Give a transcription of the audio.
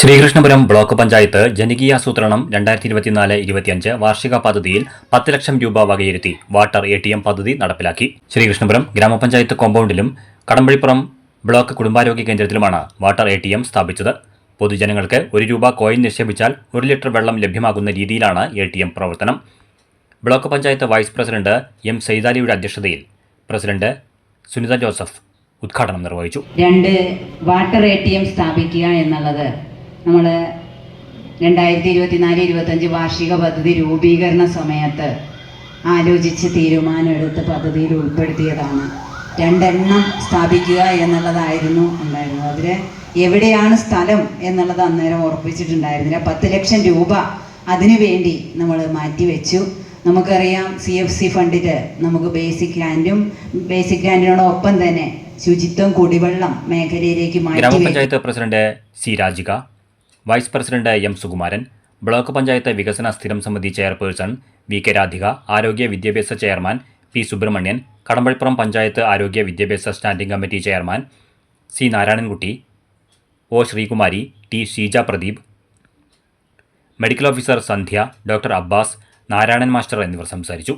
Sreekrishnapuram block panchayat ജനകീയാസൂത്രണം രണ്ടായിരത്തി ഇരുപത്തിനാല് ഇരുപത്തിയഞ്ച് വാർഷിക പദ്ധതിയിൽ പത്ത് ലക്ഷം രൂപ വകയിരുത്തി വാട്ടർ എ ടി എം പദ്ധതി നടപ്പിലാക്കി. ശ്രീകൃഷ്ണപുരം ഗ്രാമപഞ്ചായത്ത് കോമ്പൗണ്ടിലും കടമ്പഴിപ്പുറം ബ്ലോക്ക് കുടുംബാരോഗ്യ കേന്ദ്രത്തിലുമാണ് വാട്ടർ എ ടി എം സ്ഥാപിച്ചത്. പൊതുജനങ്ങൾക്ക് ഒരു രൂപ കോയിൻ നിക്ഷേപിച്ചാൽ ഒരു ലിറ്റർ വെള്ളം ലഭ്യമാകുന്ന രീതിയിലാണ് എ ടി എം പ്രവർത്തനം. Block panchayat vice president M സൈതാലിയുടെ അധ്യക്ഷതയിൽ പ്രസിഡന്റ് സുനിത ജോസഫ് ഉദ്ഘാടനം നിർവഹിച്ചു. രണ്ട് വാട്ടർ എ ടി എം സ്ഥാപിക്കുക എന്നുള്ളത് നമ്മൾ രണ്ടായിരത്തി ഇരുപത്തിനാല് ഇരുപത്തഞ്ച് വാർഷിക പദ്ധതി രൂപീകരണ സമയത്ത് ആലോചിച്ച് തീരുമാനമെടുത്ത് പദ്ധതിയിൽ ഉൾപ്പെടുത്തിയതാണ്. രണ്ടെണ്ണം സ്ഥാപിക്കുക എന്നുള്ളതായിരുന്നു ഉണ്ടായിരുന്നത്. അതിൽ എവിടെയാണ് സ്ഥലം എന്നുള്ളത് അന്നേരം ഉറപ്പിച്ചിട്ടുണ്ടായിരുന്നില്ല പത്ത് ലക്ഷം രൂപ അതിനു വേണ്ടി നമ്മൾ മാറ്റിവെച്ചു. നമുക്കറിയാം സി എഫ് സി ഫണ്ടിൽ നമുക്ക് ബേസിക് ലാൻഡും ബേസിക് ലാൻഡിനോടൊപ്പം തന്നെ ശുചിത്വം കുടിവെള്ളം മേഖലയിലേക്ക് മാറ്റി ഗ്രാമപഞ്ചായത്ത് president C Rajika vice president M Sukumaran block panchayat വികസന സ്ഥിരം സമിതി ചെയർപേഴ്സൺ വി കെ രാധിക ആരോഗ്യ വിദ്യാഭ്യാസ ചെയർമാൻ പി സുബ്രഹ്മണ്യൻ കടമ്പഴിപ്പുറം പഞ്ചായത്ത് ആരോഗ്യ വിദ്യാഭ്യാസ standing committee chairman C Narayanankutty O Sreekumari T Sheeja Pradeep medical officer Sandhya doctor Abbas Narayanan master എന്നിവർ സംസാരിച്ചു.